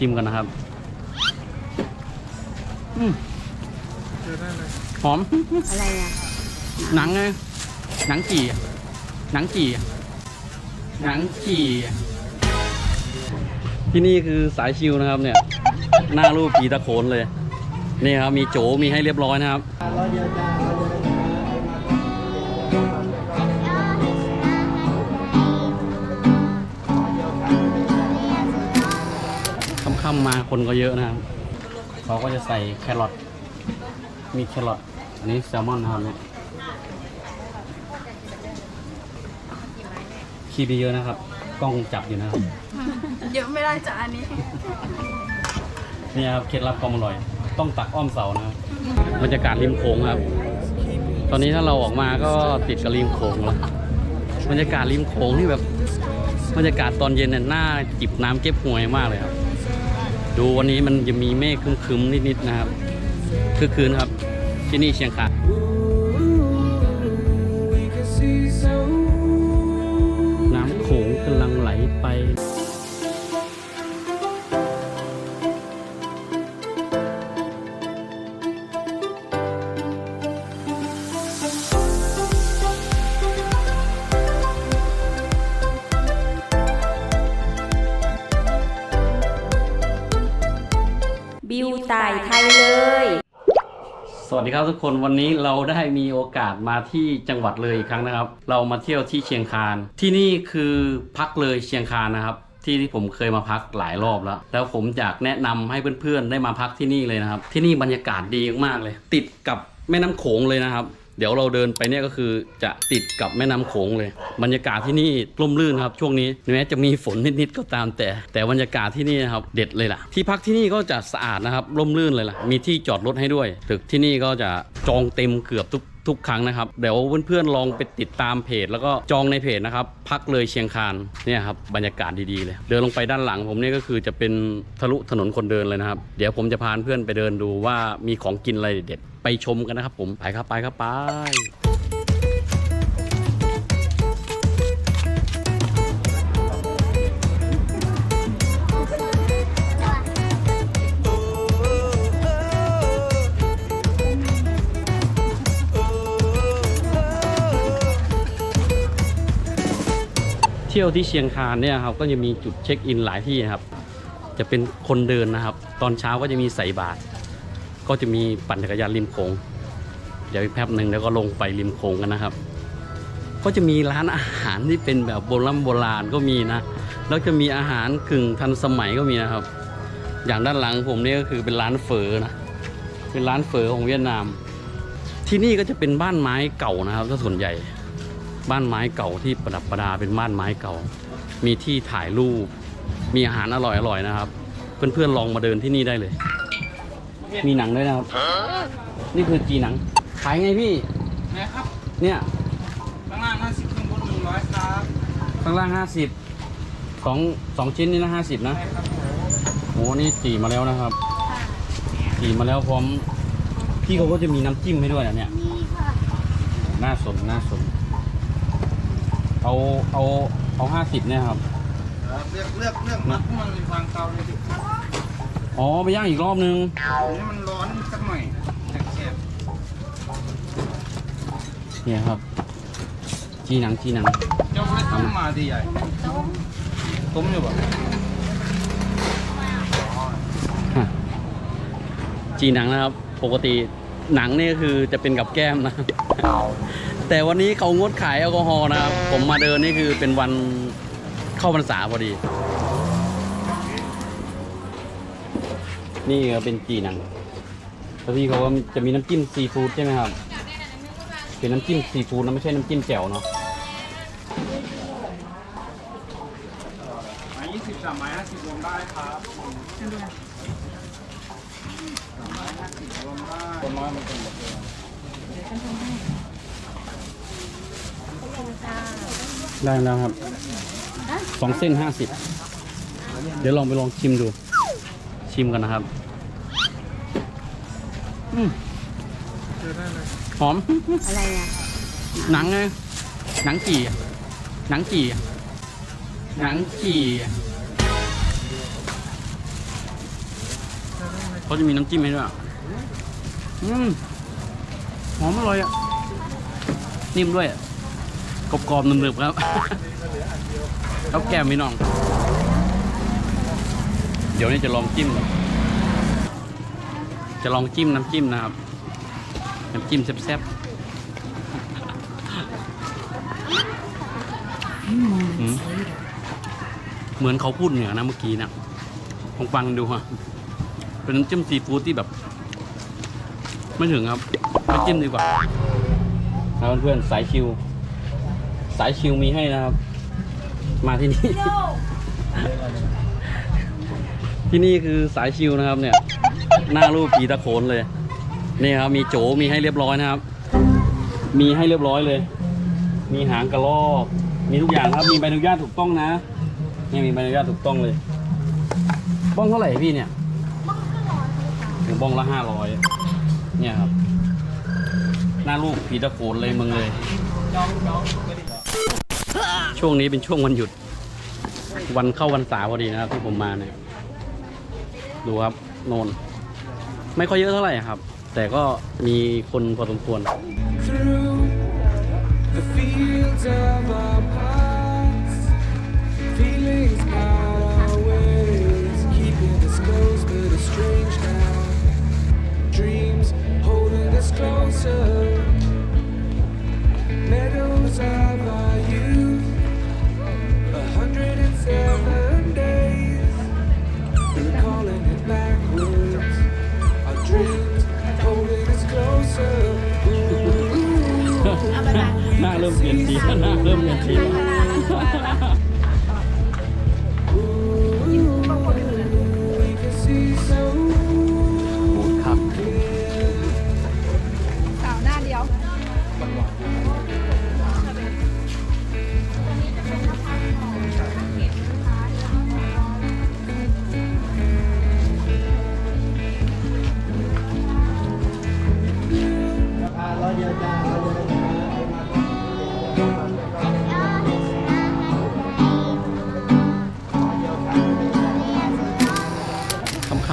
ชิมกันนะครับอืมเจอได้เลยหอม อะไรอะหนังไงหนังจี่ หนังจี่ หนังจี่ ที่นี่คือสายชิวนะครับ เนี่ย หน้ารูปผีตะโขนเลย นี่ครับ มีโจมีให้เรียบร้อยนะครับค่ำๆ มาคนก็เยอะนะครับเขาก็จะใส่แครอทมีแครอทอันนี้แซลมอนนะครับเนี่ยคีบเยอะนะครับ กล้องจับอยู่นะครับ เยอะไม่ได้จ้ะอันนี้ นี่ครับเคล็ดลับความอร่อย ต้องตักอ้อมเสานะครับบรรยากาศริมโขงครับ ตอนนี้ถ้าเราออกมาก็ติดกับริมโขงแล้วบรรยากาศริมโขงนี่แบบบรรยากาศตอนเย็นเนี่ยน่าจิบน้ำเก็บหวยมากเลยครับ ดูวันนี้มันจะมีเมฆครึ้มๆนิดๆนะครับคือคืนครับ ที่นี่เชียงคาน บิวตายไทยเลย สวัสดีครับทุกคนวันนี้เราได้มีโอกาสมาที่จังหวัดเลยอีกครั้งนะครับ เรามาเที่ยวที่เชียงคาน ที่นี่คือพักเลยเชียงคานนะครับ ที่ที่ผมเคยมาพักหลายรอบแล้ว แล้วผมอยากแนะนำให้เพื่อนๆได้มาพักที่นี่เลยนะครับ ที่นี่บรรยากาศดีมากๆเลย ติดกับแม่น้ำโขงเลยนะครับ เดี๋ยวเราเดินไปเนี่ยก็คือจะติดกับแม่น้ำโขงเลย บรรยากาศที่นี่ร่มรื่นครับช่วงนี้แม้จะมีฝนนิดๆก็ตามแต่ แต่บรรยากาศที่นี่นะครับเด็ดเลยล่ะ ที่พักที่นี่ก็จะสะอาดนะครับร่มรื่นเลยล่ะมีที่จอดรถให้ด้วย ตึกที่นี่ก็จะจองเต็มเกือบทุก ทุกครั้งนะครับ เดี๋ยวเพื่อนๆลองไปติดตามเพจ แล้วก็จองในเพจนะครับ พักเลยเชียงคานเนี่ยครับบรรยากาศดีๆเลย เดินลงไปด้านหลังผมเนี่ยก็คือจะเป็นทะลุถนนคนเดินเลยนะครับ เดี๋ยวผมจะพาเพื่อนไปเดินดูว่ามีของกินอะไรเด็ดไปชมกันนะครับ ผมไปครับไปครับไป เที่ยวที่เชียงคานเนี่ยครับก็จะมีจุดเช็คอินหลายที่ครับ จะเป็นคนเดินนะครับ ตอนเช้าก็จะมีใส่บาตรก็จะมีปั่นจักรยานริมโขงเดี๋ยวอีกแป๊บหนึ่งแล้วก็ลงไปริมโขงกันนะครับ ก็จะมีร้านอาหารที่เป็นแบบโบราณโบราณก็มีนะแล้วจะมีอาหารกึ่งทันสมัยก็มีนะครับ อย่างด้านหลังผมนี่ก็คือเป็นร้านเฝอนะเป็นร้านเฝอของเวียดนาม ที่นี่ก็จะเป็นบ้านไม้เก่านะครับถ้าส่วนใหญ่ บ้านไม้เก่าที่ประดับประดาเป็นบ้านไม้เก่า มีที่ถ่ายรูป มีอาหารอร่อยๆนะครับ เพื่อนๆลองมาเดินที่นี่ได้เลย มีหนังด้วยนะครับ นี่คือจีหนัง ขายไงพี่นะครับ เนี่ย ข้างล่างห้าสิบข้างบนหนึ่งร้อยครับข้างล่างห้าสิบสองสองชิ้นนี่นะห้าสิบนะ ใช่ครับผมโอ้นี่จีมาแล้วนะครับ จีมาแล้วพร้อม พี่เขาก็จะมีน้ำจิ้มให้ด้วยนะเนี่ยนี่ค่ะ น่าสนน่าสน เอาเอาเอาห้าสิบเนี่ยครับเลือกเลือกเลือกมัดให้มันมีความเกาเลยดิอ๋อไปย่างอีกรอบนึงนี่มันร้อนสักหน่อยแสบเนี่ยครับจีหนังจีหนังๆเจ้าไม่ต้มมาดีใหญ่ต้มอยู่ป่ะฮะจีหนังนะครับ ปกติหนังนี่คือจะเป็นกับแก้มนะ แต่วันนี้เขางดขายแอลกอฮอล์นะครับ ผมมาเดินนี่คือเป็นวันเข้าพรรษาพอดี นี่ก็เป็นจีนังแล้วพี่เขาจะมีน้ำจิ้มซีฟู้ดใช่ไหมครับ เป็นน้ำจิ้มซีฟู้ดนะไม่ใช่น้ำจิ้มแจ่วเนาะไม้ยี่สิบสามไม้ห้าสิบรวมได้ครับสามไม้ห้าสิบรวมได้คนน้อยมันเป็นหมดเลย ได้แล้วครับสองเส้นห้าสิบเดี๋ยวลองไปลองชิมดู ชิมกันนะครับอืมเจอได้เลยหอม อะไรอะหนังไงหนังจี่ หนังจี่ หนังจี่เขาจะมีน้ำจิ้มให้ด้วยอืมหอมอร่อยอะ นิ่มด้วยอะ กรอบๆหนึบๆครับข้าวแกมพี่น้อง เดี๋ยวนี้จะลองจิ้ม จะลองจิ้มน้ำจิ้มนะครับ น้ำจิ้มแซ่บๆอืมเหมือนเขาพูดเหนือนะเมื่อกี้นะลองฟังดูฮะเป็นน้ำจิ้มซีฟู้ดที่แบบ ไม่ถึงครับไม่จิ้มดีกว่าครับเพื่อนๆสายชิว สายชิวมีให้นะครับ มาที่นี่ ที่นี่คือสายชิวนะครับ เนี่ย หน้ารูปผีตะโขนเลย นี่ครับ มีโจมีให้เรียบร้อยนะครับ มีให้เรียบร้อยเลย มีหางกระรอกมีทุกอย่างครับ มีใบอนุญาตถูกต้องนะเนี่ยมีใบอนุญาตถูกต้องเลยบ้องเท่าไหร่พี่เนี่ยถึงบ้องละห้าร้อยเนี่ยครับ หน้ารูปผีตะโขนเลยมึงเลย ช่วงนี้เป็นช่วงวันหยุด วันเข้าวันษาพอดีนะครับที่ผมมาเนี่ยดูครับโนน ไม่ค่อยเยอะเท่าไหร่ครับ แต่ก็มีคนพอสมควร Slowly. มเปลี่ยนสีหน้าเริ่มเปลี่ยนสี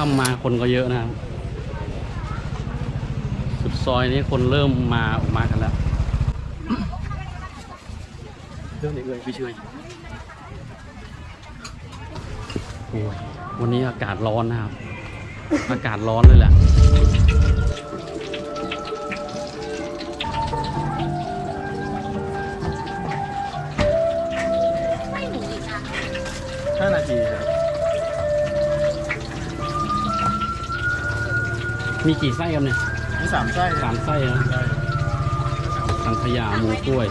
ค่ำๆมาคนก็เยอะนะครับ สุดซอยนี้คนเริ่มมาออกมากันแล้วเรื่องนี้เลยพี่ช่วยโอ้ยวันนี้อากาศร้อนนะครับ อากาศร้อนเลยแหละห้านาทีครับ มีกี่ไส้ครับเนี่ยมีสามไส้สามไส้นะใช่สังขยาหมูกล้วย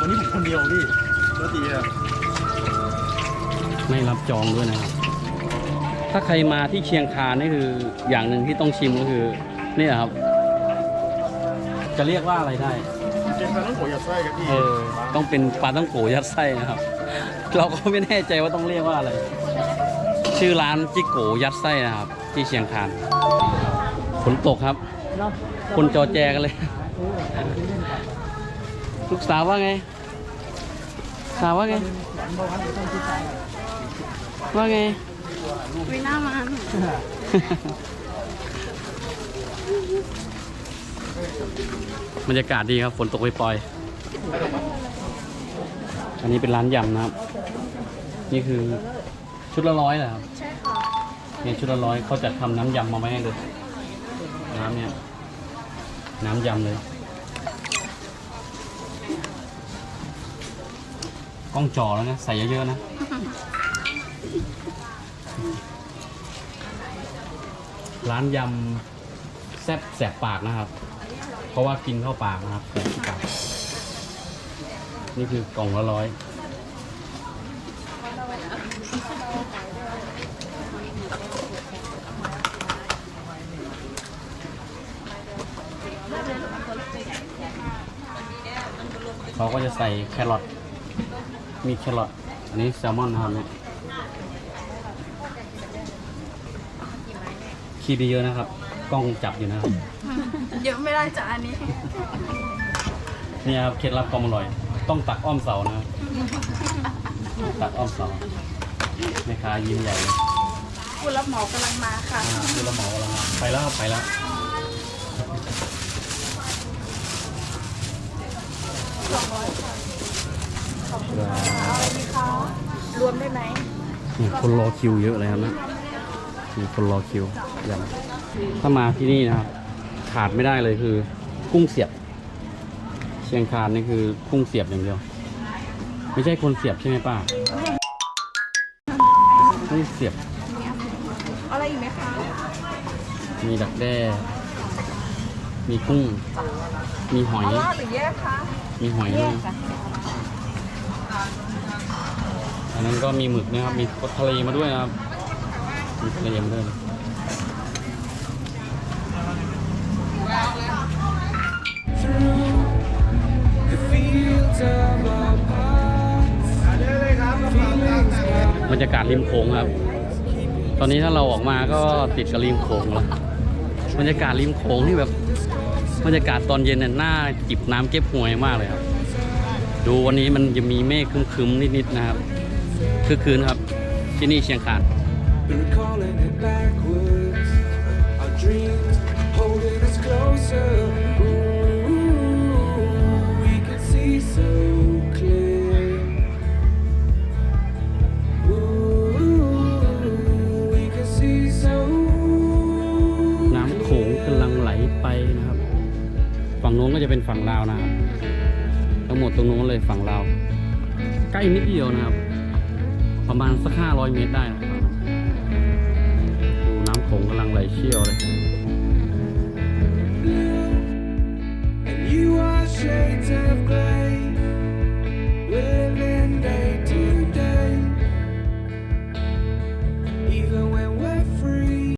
วันนี้ผมคนเดียวพี่ก็ดีอะไม่รับจองด้วยนะครับ ถ้าใครมาที่เชียงคานนี่คืออย่างหนึ่งที่ต้องชิมก็คือนี่ครับ จะเรียกว่าอะไรได้ เป็นปลาต้องโกยัดไส้ครับพี่เออ ต้องเป็นปลาต้องโกยัดไส้นะครับ เราก็ไม่แน่ใจว่าต้องเรียกว่าอะไร ชื่อร้านจิโกยัดไส้นะครับ ที่เชียงคาน ฝนตกครับ คนจอแจกันเลย ลูกสาวว่าไง สาวว่าไง ว่าไงวิน่ามันบรรยากาศดีครับ ฝนตกปล่อยๆอันนี้เป็นร้านยำนะครับ นี่คือชุดละร้อยเหรอครับใช่ค่ะเนี่ยชุดละร้อยเขาจะทำน้ำยำมาไว้ให้เลย น้ำเนี่ย น้ำยำเลย กล้องจ่อแล้วนะ ใส่เยอะๆนะ ร้านยำแซ่บแสบปากนะครับ เพราะว่ากินเข้าปากนะครับแสบปาก นี่คือกล่องละร้อย เขาก็จะใส่แครอทมีแครอทอันนี้แซลมอนนะครับเนี่ยคีบเยอะนะครับ กล้องจับอยู่นะครับ เยอะไม่ได้จ้ะอันนี้ นี่ครับเคล็ดลับความอร่อย ต้องตักอ้อมเสานะครับตักอ้อมเสาแม่ค้ายิ้มใหญ่เลยผู้รับเหมากำลังมาค่ะ อ่าคือเราเหมาเรามาไปแล้วครับไปแล้ว เอาอะไรดีคะรวมได้ไหมนี่คนรอคิวเยอะเลยครับนะมีคนรอคิวอย่างถ้ามาที่นี่นะครับ ขาดไม่ได้เลยคือ กุ้งเสียบ เชียงคานนี่คือกุ้งเสียบอย่างเดียว ไม่ใช่คนเสียบใช่ไหมป้าไม่เสียบเอาอะไรอีกไหมคะ มีดักแด้ มีกุ้ง มีหอยเอาลาดหรือแยกคะ มีหอยด้วยอันนั้นก็มีหมึกนะครับ มีทะเลมาด้วยนะครับ มีทะเลมาด้วย through the fields of our past. Feelings now บรรยากาศริมโขงครับ ตอนนี้ถ้าเราออกมาก็ติดกับริมโขงแล้ว บรรยากาศริมโขงนี่แบบ บรรยากาศตอนเย็นเนี่ยน่าจิบน้ำเก็บหวยมากเลยครับ ดูวันนี้มันจะมีเมฆครึ้มๆนิดๆนะครับคือคืนครับที่นี่เชียงคาน holding us closer. นู้นก็จะเป็นฝั่งลาวนะครับ ทั้งหมดตรงนู้นเลยฝั่งลาว ใกล้นิดเดียวนะครับ ประมาณสักห้าร้อยเมตรได้นะครับดูน้ำโขงกำลังไหลเชี่ยวเลย shades of glass.